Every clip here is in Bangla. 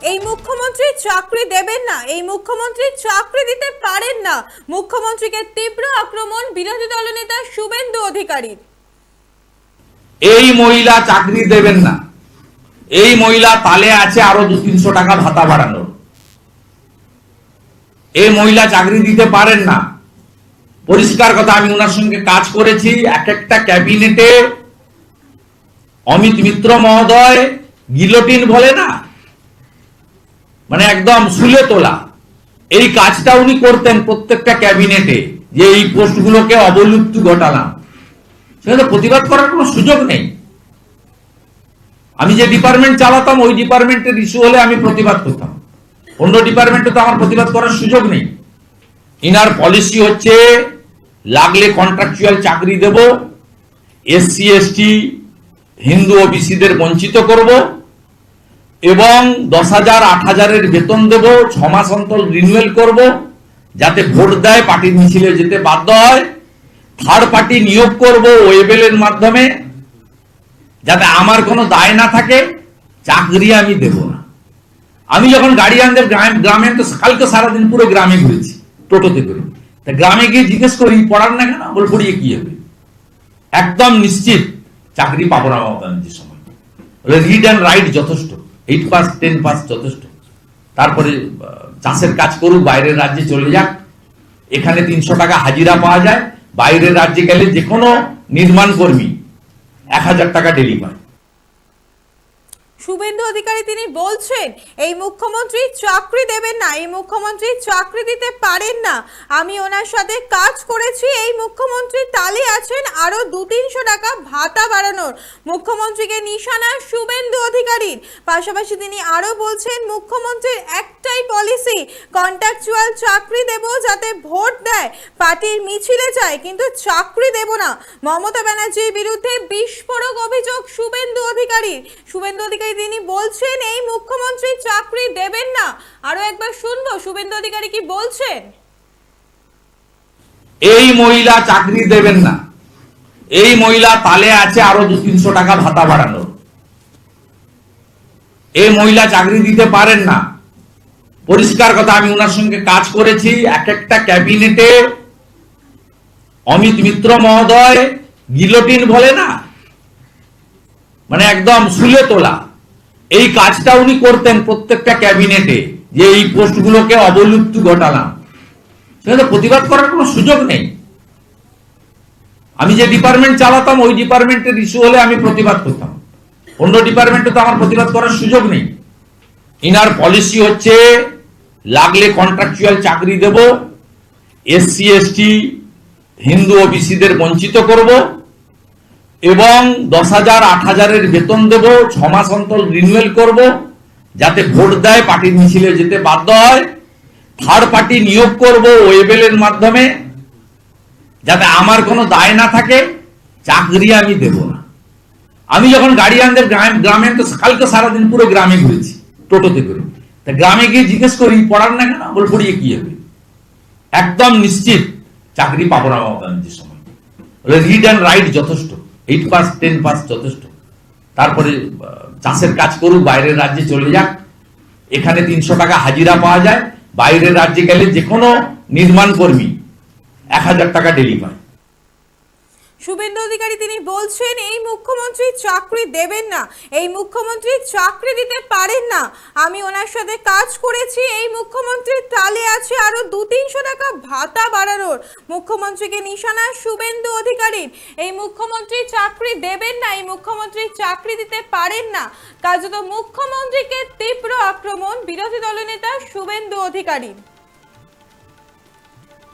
এই মুখ্যমন্ত্রী চাকরি দেবেন না, এই মুখ্যমন্ত্রী চাকরি দিতে পারেন না। মুখ্যমন্ত্রীকে তীব্র আক্রমণ বিরোধী দলনেতা শুভেন্দু অধিকারীর। এই মহিলা চাকরি দেবেন না। এই মহিলা তালে আছে আরও দু তিনশো টাকা ভাতা বাড়ানোর। এই মহিলা চাকরি দিতে পারেন না। পরিষ্কার কথা, আমি ওনার সঙ্গে কাজ করেছি এক একটা ক্যাবিনেটে অমিত মিত্র মহোদয় গিলোটিন বলে না? মানে একদম শুলে তোলা। এই কাজটা উনি করতেন প্রত্যেকটা ক্যাবিনেটে, যে এই পোস্টগুলোকে অবলুপ্তি ঘটালাম। সেখানে প্রতিবাদ করার কোনো সুযোগ নেই। আমি যে ডিপার্টমেন্ট চালাতাম, ওই ডিপার্টমেন্টের ইস্যু হলে আমি প্রতিবাদ করতাম। অন্য ডিপার্টমেন্টে তো আমার প্রতিবাদ করার সুযোগ নেই। ইনার পলিসি হচ্ছে, লাগলে কন্ট্রাকচুয়াল চাকরি দেব, এসসি, এসটি, হিন্দু ওবিসিদের বঞ্চিত করব এবং দশ হাজার, আট হাজারের বেতন দেব, ছ মাস অন্তর রিনিউয়াল করব, যাতে ভোট দেয় পার্টির মিছিলে যেতে বাধ্য হয়। থার্ড পার্টি নিয়োগ করব ওয়েবেলের মাধ্যমে, যাতে আমার কোনো দায় না থাকে, চাকরি আমি দেব না। আমি যখন গাড়িয়ানদের গ্রামে গ্রামে তো কালকে সারাদিন পুরো গ্রামে ঘুরেছি, টোটোতে করে। তা গ্রামে গিয়ে জিজ্ঞেস করি, পড়ার না কেন? বল, পড়িয়ে কি হবে? একদম নিশ্চিত চাকরি পাবো না মমতা সময়। রিড অ্যান্ড রাইট যথেষ্ট। এইট পাস টেন পাস যথেষ্ট। তারপরে চাষের কাজ করুক, বাইরের রাজ্যে চলে যাক। এখানে তিনশো টাকা হাজিরা পাওয়া যায়। বাইরের রাজ্যে গেলে যে কোনো নির্মাণ কর্মী এক হাজার টাকা ডেলি পায় শুভেন্দু অধিকারী তিনি বলছেন, এই মুখ্যমন্ত্রী চাকরি দেবেন না, এই মুখ্যমন্ত্রী চাকরি দিতে পারেন না। আমি ওনার সাথে কাজ করেছি, এই মুখ্যমন্ত্রী তালে আছেন আরও দু তিনশো টাকা ভাতা বাড়ানোর। মুখ্যমন্ত্রীকে নিশানা শুভেন্দু অধিকারীর। পাশাপাশি তিনি আরও বলছেন, মুখ্যমন্ত্রীর একটাই পলিসি, কন্ট্রাকচুয়াল চাকরি দেব যাতে ভোট দেয়, পার্টির মিছিলে যায়, কিন্তু চাকরি দেব না। মমতা ব্যানার্জির বিরুদ্ধে অভিযোগ শুভেন্দু অধিকারীর শুভেন্দু অধিকারী, তিনি বলছেন, এই মুখ্যমন্ত্রী চাকরি দেবেন না। আরও একবার শুনব, শুভেন্দু অধিকারী কি বলছেন? এই মহিলা চাকরি দেবেন না। এই মহিলা তালে আছে আরও দু তিনশো টাকা ভাতা বাড়ানোর। এই মহিলা চাকরি দিতে পারেন না। পরিষ্কার কথা, আমি ওনার সঙ্গে কাজ করেছি। এক একটা ক্যাবিনেটে অমিত মিত্র মহোদয় গিলোটিন বলে না? মানে একদম সুলে তোলা। এই কাজটা উনি করতেন প্রত্যেকটা ক্যাবিনেটে, যে এই পোস্টগুলোকে অবলুপ্তি ঘটালাম। সেখানে প্রতিবাদ করার কোনো সুযোগ নেই। আমি যে ডিপার্টমেন্ট চালাতাম, ওই ডিপার্টমেন্টের ইস্যু হলে আমি প্রতিবাদ করতাম। অন্য ডিপার্টমেন্টে তো আমার প্রতিবাদ করার সুযোগ নেই। ইনার পলিসি হচ্ছে, লাগলে কন্ট্রাকচুয়াল চাকরি দেব, এসসি, এসটি, হিন্দু ওবিসিদের বঞ্চিত করব এবং দশ হাজার, আট হাজারের বেতন দেব, ছ মাস অন্তর রিনিউয়াল করব, যাতে ভোট দেয় পার্টির মিছিলে যেতে বাধ্য হয়। থার্ড পার্টি নিয়োগ করব ওয়েবেলের মাধ্যমে, যাতে আমার কোনো দায় না থাকে, চাকরি আমি দেব না। আমি যখন গাড়িয়ানদের গ্রামে তো কালকে সারাদিন পুরো গ্রামে ঘুরেছি, টোটোতে করে। তা গ্রামে গিয়ে জিজ্ঞেস করি, পড়ার না কেন? বল, পড়িয়ে কি হবে? একদম নিশ্চিত চাকরি পাবো না মমতা সময়। রিড অ্যান্ড রাইট যথেষ্ট। এইট পাস টেন পাস যথেষ্ট। তারপরে চাষের কাজ করুক, বাইরের রাজ্যে চলে যাক। এখানে তিনশো টাকা হাজিরা পাওয়া যায়। বাইরের রাজ্যে গেলে যে কোনো নির্মাণ কর্মী এক হাজার টাকা ডেলি পায় শুভেন্দু অধিকারী তিনি বলছেন, এই মুখ্যমন্ত্রী চাকরি দেবেন না। এই মুখ্যমন্ত্রী চাকরি দিতে পারেন না। আমি ওনার সাথে কাজ করেছি, এই মুখ্যমন্ত্রীর তালে আছে আরও দু তিনশো টাকা ভাতা বাড়ানোর। মুখ্যমন্ত্রীকে নিশানা শুভেন্দু অধিকারীর। এই মুখ্যমন্ত্রী চাকরি দেবেন না, এই মুখ্যমন্ত্রী চাকরি দিতে পারেন না। কার্যত মুখ্যমন্ত্রীকে তীব্র আক্রমণ বিরোধী দলনেতা শুভেন্দু অধিকারীর।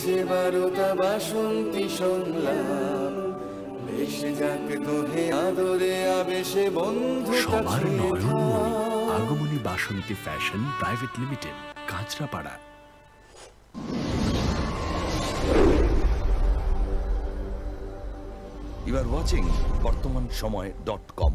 হয়েছে বারোটা বাসন্তী সংলাপ ভেসে যাক তোহে আদরে আবেশে বন্ধু সবার নয়নমণি Agamoni Basanti fashion private limited Kanchrapara. You are watching Bartaman Samay dot com